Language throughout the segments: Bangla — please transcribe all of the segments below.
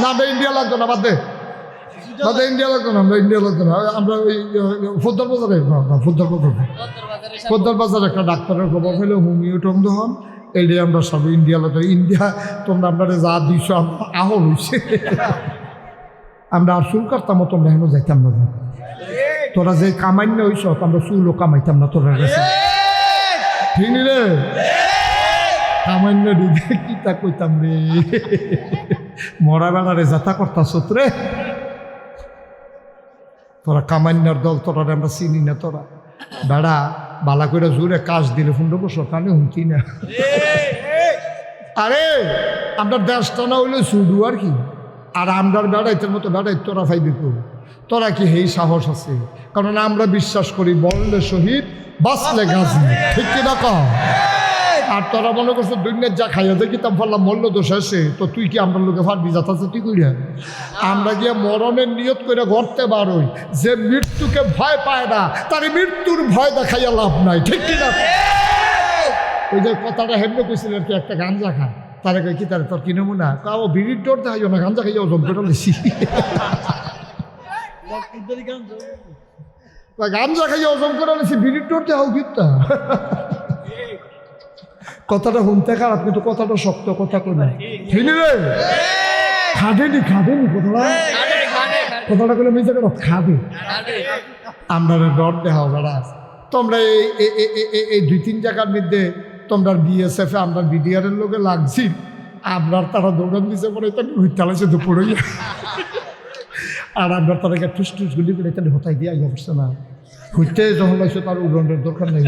না আমরা ইন্ডিয়া লাগতো না বাদ দে। বাদ ইন্ডিয়া লাগতো না আমরা ইন্ডিয়া লাগতো না। আমরা ওই ফুদ্দার বাজারে না ফুদ্দার বাজারে। পদ্মার বাজার একটা ডাক্তারের খবর হইলে হোমিও টম হন। এইটাই আমরা সব ইন্ডিয়া লোক ইন্ডিয়া তোমরা আমরা যা দিছ আহল হইছে। আমরা আর চুল কাটতাম তোমরা হেন যাইতাম না। তোরা যে কামান্য হইছ আমরা চুলও কামাইতাম না তোরা কাছে ঠিক নি রে কামান্য দিদি কিতা কইতাম রে। মরা বেড়ারে যাতা করতাস রে। তোরা কামান্যার দল তোরা আমরা চিনি না তোরা। বেড়া, বালা করে জোরে কাজ দিলে ফুন্ড বসো, কানে হুমতি না। আরে আপনার দেশটা না হইলে শুধু আর কি। আর আমরার বেড়াইতের মতো বেড়াই তোরা ফাইবি কো তোরা কি হেই সাহস আছে? কারণ আমরা বিশ্বাস করি বললে শহীদ, বাঁচলে গাছি ঠিক কি না কও? আর তোরা মনে করছ দুনিয়ার যা খাইয়া যে কিতাব ফেললাম মল্ল দোষ আছে, তো তুই কি আমরা লোকে ফারবি যাতাছে তুই কইরা? আমরা গিয়ে মরণের নিয়ত করে গড়তে পারই যে মৃত্যুকে ভয় পায় না, তার মৃত্যুর ভয় দেখাইয়া লাভ নাই। ঠিক কি না? ওই যে কথাটা হেমনে কইছিল আর কি, একটা গাঞ্জা খা। তারে কই কি তারে, তোর কি নমুনা? কাও বিড়ির ডোর দেখাইও না, গাঞ্জা খাইয়া ওজন করে লিছি গাঞ্জা খাইয়া ওজন করে লিছি বিড়ির ডোর দেখাও কিতা কথাটা শুনতে খারাপ কিন্তু কথাটা শক্ত কথা কই না ঠিক রে খাদেনি খাদেনি কথাটা। কথাটা কইলে মিজে কেন খাবে আমরা ডর দেখাও বেড়া তোমরা এই এই দুই তিন জায়গার মধ্যে তোমরা বিএসএফ এ আমরা বিডিআরের লোকে লাগছি। আপনার তারা দোকান দিছে পরে এটা হইতালাইছে দুপুরে আর আমরা তাদেরকে টুস টুস গুলি করে এটা হতাই দিয়ে আইয়া পড়ছে না। হইতে যখন লাগছে তার উড়নের দরকার নেই।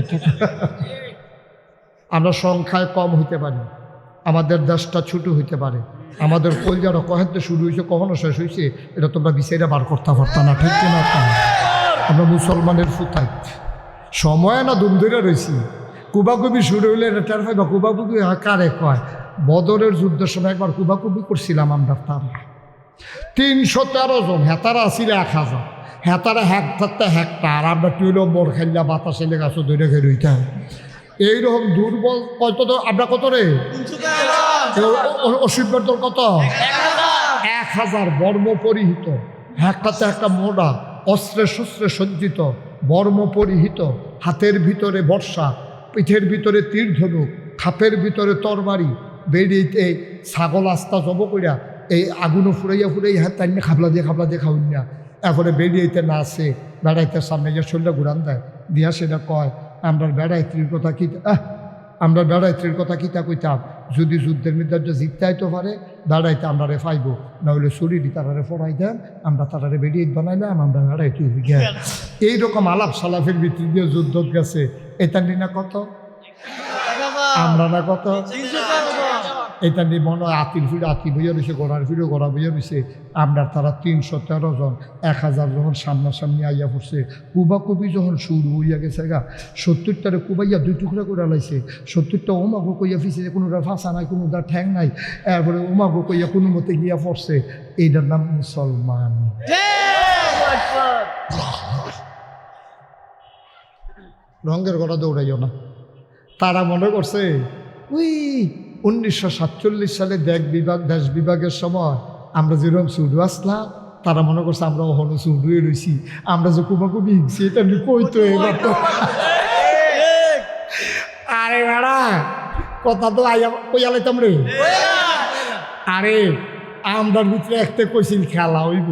আমরা সংখ্যায় কম হইতে পারি। আমাদের দেশটা ছোট হইতে পারে। আমাদের কলজারা কহেতে শুরু হয়েছে কখনো শেষ হয়েছে এটা তোমরা বিচারে বার করতে পারতা না, ঠিক তা? আমরা মুসলমানের ফুতাই সময় না দুম ধরে রয়েছি কুবাকুবি শুরু হইলে এটা টের পাইবা, কুবাকুবি কারে কয়? বদরের যুদ্ধের সময় একবার কুবাকুবি করছিলাম আমরা তার। তিনশো তেরো জন, হেতারা আসিল এক হাজার। হেতারা হ্যাক থাকতে হ্যাকটা আর আমরা টুইলো মোড় খাইলা বাতাসে লেগাছো ধরে খেলুইতে এইরকম দুর্বল কত আমরা কত রে? অসুবিধার কত? এক হাজার বর্ম পরিহিত। একটাতে একটা মোড়া, অস্ত্রে শস্ত্রে সজ্জিত, বর্ম পরিহিত, হাতের ভিতরে বর্ষা, পিঠের ভিতরে তীর ধনুক, খাপের ভিতরে তরবারি বেরিয়েতে ছাগল আস্তা জব করিয়া এই আগুনও ফুরাইয়া ফুরাইয়া হাত টাইনে খাবলা দিয়ে খাবলা দিয়ে খাউন না এরপরে বেরিয়েতে না আসে বেড়াইতে সামনে যে শরীরটা ঘুরান দেয়। দিয়া সেটা কয় আমরা বেড়াইত্রীর কথা কি আহ আমরা বেড়াইত্রীর কথা কিতা কইতাম? যদি যুদ্ধের মধ্যে জিততে আইতে পারে বেড়াইতে আমরা রে ফাইব। নাহলে শরীরই তারারে ফড়াই দেন আমরা তারারে বেরিয়ে বানাইলাম আমরা বেড়াইতে এইরকম আলাপ সালাফের ভিত্তি দিয়ে যুদ্ধ গেছে। এটা নিনা না কত আমরা না কত? এটা নিয়ে মনে হয় আতির ফিরে আতি বইয়া রয়েছে গোড়ার ফিরে গোড়া বইয়া রয়েছে আমরা তারা তিনশো তেরো জন, এক হাজার যখন সামনাসামনি আইয়া পড়ছে। কুবা কবি যখন শুরু হইয়া গেছে গা, সত্তরটারে কুবাইয়া দুই টুকরা করে লাইছে। সত্তরটা ওমাগো কইয়া ফিসে কোনোটা ফাঁসা নাই কোনোটা ঠ্যাং নাই। এরপরে ওমাগো কইয়া কোনো মতে গিয়া পড়ছে। এইটার নাম মুসলমান। রঙের গড়া দৌড়াইও না। তারা মনে করছে, উই উনিশশো সাতচল্লিশ সালে দেশ বিভাগ, দেশ বিভাগের সময় আমরা যেরকম সুডু আসলাম, তারা মনে করছে আমরা ওখানে সুডুয়ে রয়েছি আমরা যে কুবাকুবি হিংছি এটা কইতো এবার তো আরে বেড়া কথা তো আইয়া কইয়া লাইতাম রে। আরে, আমরার ভিতরে একটা কইছিল খেলা হইব।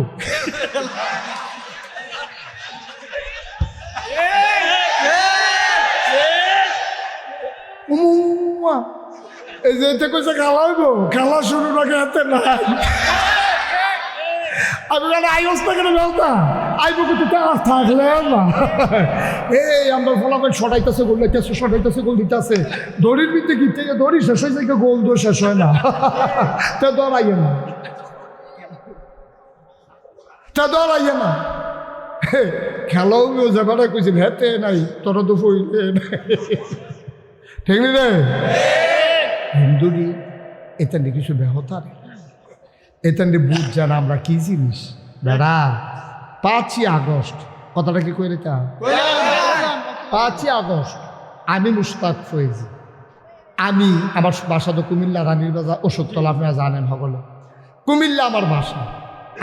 এই যে এতে কইছে খেলা খেলা শুরু নাকি হাতে নাই। আমি কেন আইস না কেন বলতা? আইব কিন্তু কাজ থাকলে না। এই, আমরা ফলাফল সটাইতেছে, গোল দিতেছে, সটাইতেছে, গোল দিতেছে। দড়ির ভিতরে কি থেকে দড়ি শেষ হয়ে যায় গোল দো শেষ হয় না? তা দৌড়াইয়ে না। তা দৌড়াইয়ে না। খেলাও যাবাটা কইছিল হেতে নাই, তোরা তো ফইলে নাই। ঠিক নি রে? হিন্দুরি এটা নিয়ে কিছু ব্যাহতার। নিয়ে বুঝ জানা আমরা কি জিনিস? বেড়া, পাঁচই আগস্ট। কথাটা কি কই রেখা পাঁচই আগস্ট। আমি মুস্তাক ফয়েজি। আমি আমার বাসা তো কুমিল্লা, রানীর বাজার ওষুধতলা আপনারা জানেন সকলে। কুমিল্লা আমার বাসা।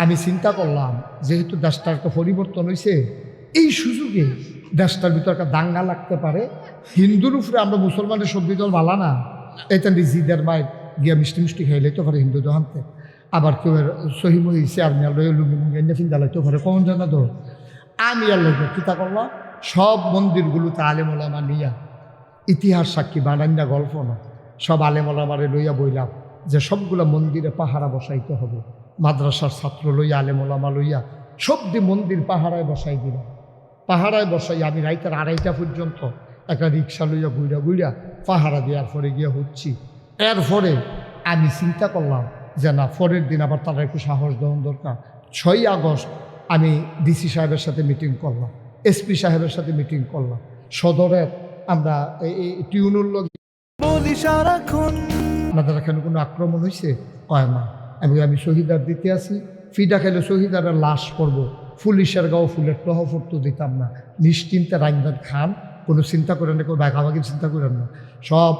আমি চিন্তা করলাম, যেহেতু দেশটার একটা পরিবর্তন হয়েছে এই সুযোগে দেশটার ভিতর একটা দাঙ্গা লাগতে পারে। হিন্দুর উপরে আমরা মুসলমানের দল ভালা না। এটা জিদের মায়ের গিয়া মিষ্টি মিষ্টি খাইলে তো পারে হিন্দু দোকানতে আবার কেউ সহিম হয়েছে আর লুঙ্গি মুঙ্গি এনে পারে কমন জানা তো আমি আর লোক চিন্তা করলাম? সব মন্দিরগুলোতে আলেমোলামা নিয়া। ইতিহাস সাক্ষী বানান্যা গল্প না। সব আলেমোলামারে লইয়া বইলাম যে সবগুলা মন্দিরে পাহারা বসাইতে হবে। মাদ্রাসার ছাত্র লইয়া, আলেমোলামা লইয়া সব সবদি মন্দির পাহারায় বসাই দিলাম। পাহারায় বসাই আমি রাইতের আড়াইটা পর্যন্ত একটা রিক্সা লইয়া ঘুরা ঘুরা পাহারা দেওয়ার পরে গিয়ে হচ্ছি। এরপরে আমি চিন্তা করলাম যে না পরের দিন আবার তারা একটু সাহস দেওয়ার দরকার। ছয়ই আগস্ট আমি ডিসি সাহেবের সাথে মিটিং করলাম এসপি সাহেবের সাথে মিটিং করলাম। সদরের আমরা এই এই টিউনুর লোক আপনাদের এখানে কোনো আক্রমণ হয়েছে কয় না আমি আমি শহীদার দিতে আসি ফিডা খেলে শহীদারের লাশ করব পুলিশের গাও ফুলের টহফর তো দিতাম না। নিশ্চিন্তে রাইন্দার খান কোনো চিন্তা করেন না, কোনো ভাগাভাগি চিন্তা করেন না। সব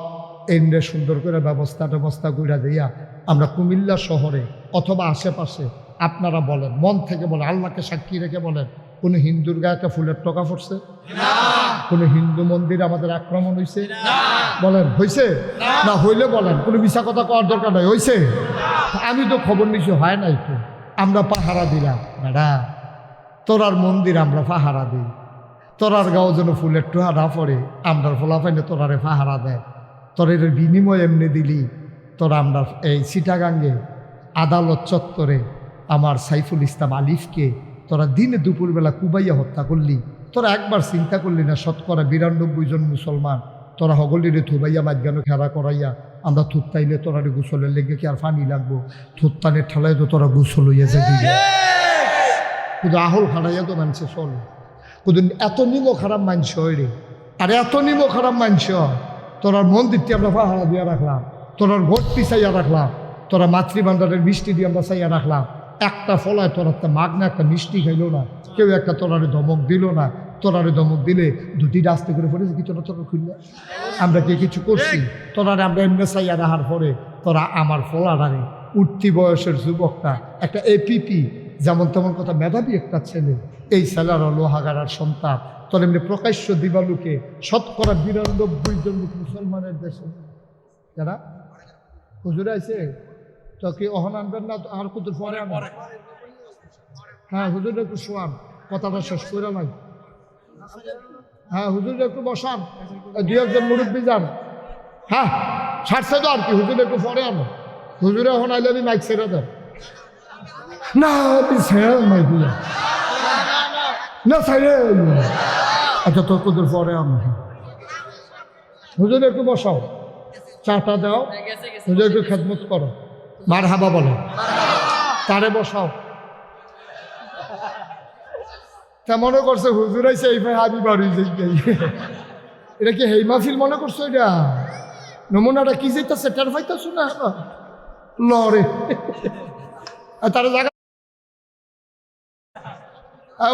এমনি সুন্দর করে ব্যবস্থা ট্যবস্থা করে দিয়া আমরা কুমিল্লা শহরে অথবা আশেপাশে আপনারা বলেন, মন থেকে বলেন, আল্লাহকে সাক্ষী রেখে বলেন, কোনো হিন্দুর গায়ে একটা ফুলের টকা পড়ছে কোনো হিন্দু মন্দির আমাদের আক্রমণ হয়েছে বলেন হয়েছে না, হইলে বলেন, কোনো মিশা কথা কওয়ার দরকার নাই হয়েছে আমি তো খবর নিছি, হয় নাই তো। আমরা পাহারা দিলাম, বেড়া। তোরার মন্দির আমরা পাহারা দিই। তোরার গাও যেন ফুলের টোহা না পড়ে আমরা ফলাফাইনে তোরারে পাহারা দেয়। তোরের বিনিময় এমনি দিলি তোরা আমরা এই সিটাগাঙ্গে আদালত চত্বরে আমার সাইফুল ইসলাম আলিফকে তোরা দিনে দুপুরবেলা কুবাইয়া হত্যা করলি। তোরা একবার চিন্তা করলি না শতকরা বিরানব্বই জন মুসলমান তোরা হগলিরে থুবাইয়া মাঝগানো খেলা করাইয়া আমরা থুত্তাইলে তোরারে গোসলের লেগে কি আর ফানি লাগবো? থুত্তানের ঠেলায় তো তোরা গোসল হইয়া যাবি কিন্তু আহল খাড়াইয়া তো মানছে চলে কিন্তু এত নিমো খারাপ মানছ রে। আর এত নিমো খারাপ মানছ তোরার মন্দিরটি আমরা পাহারা দিয়ে রাখলাম তোরার ভোট পিছাইয়া রাখলাম, তোরা মাতৃভাণ্ডারের মিষ্টি দিয়ে আমরা চাইয়া রাখলাম। একটা ফলায় তোর একটা মাগনা, একটা মিষ্টি খাইলো না, কেউ একটা তোরারে ধমক দিল না তোরারে ধমক দিলে দুটি রাস্তা করে পড়েছে কি তোরা তোরা খুললে? আমরা কি কিছু করছি? তোরারে আমরা এমনি চাইয়া রাখার পরে তোরা আমার ফলাটারে উঠতি বয়সের যুবকটা, একটা এপিপি যেমন তেমন কথা মেধাবী একটা ছেলে, এই ছেলেরা লোহাগারার সন্তান। তোর এমনি প্রকাশ্য দিবালুকে শতকরা বিরানব্বই জন মুসলমানের দেশে যারা? হুজুরে আছে তো কি অহন আনবেন না? আর কত পরে হ্যাঁ হুজুর একটু শোয়ান। কথাটা শেষ করে নাই। হ্যাঁ হুজুর একটু বসান। দুই একজন মুরব্বী যান। হ্যাঁ ছাড়ছে তো আর কি। হুজুর একটু পরে আনো। হুজুরে এখন আইলে আমি মাইক ছেড়ে দেন না আমি না ছেড়ে আচ্ছা তো কুদুর পরে হুজুর একটু বসাও। চাটা দাও। হুজুর একটু খেদমত করো। মার হাবা বলো। তারে বসাও। তা মনে করছে? হুজুর আইসে এই ভাই হাবি বাড়ি এটা কি হেই মাহফিল মনে করছ এটা? নমুনাটা কি যেতেছে টের পাইতেছো না? আর তারা জায়গা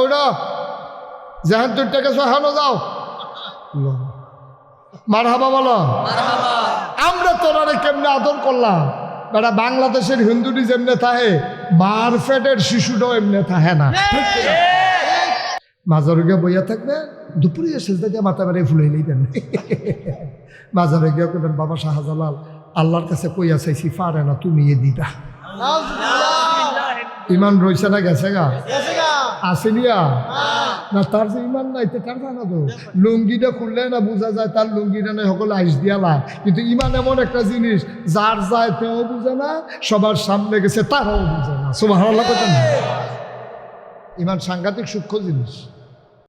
ওটা জাহান তোর টাকা সহানো যাও। মার হাবা বলো। আমরা তোরারে কেমনে আদর করলাম? বেটা বাংলাদেশের হিন্দুটি যেমনে থাহে মার ফেটের শিশুটাও এমনি থাহে না। মাজারে গিয়ে বইয়া থাকবে দুপুরে সেজদা দিয়ে মাথা বেড়ে ফুলাইলেই দেন মাজারে গিয়ে করবেন বাবা শাহজালাল আল্লাহর কাছে কইয়া চাইছি পারে না তুমি এ দিবা ইমান রয়েছে না গেছে গা। আসেনিয়া না, তার যে ইমান নাই তার জানা তো লুঙ্গিটা খুললে না বোঝা যায়, তার লুঙ্গিটা নাই, সকল আইস দিয়ালা কিন্তু ইমান এমন একটা জিনিস, যার যায় তেও বুঝে না, সবার সামনে গেছে তারাও বুঝে না। সুবাহ ইমান সাংঘাতিক সূক্ষ্ম জিনিস।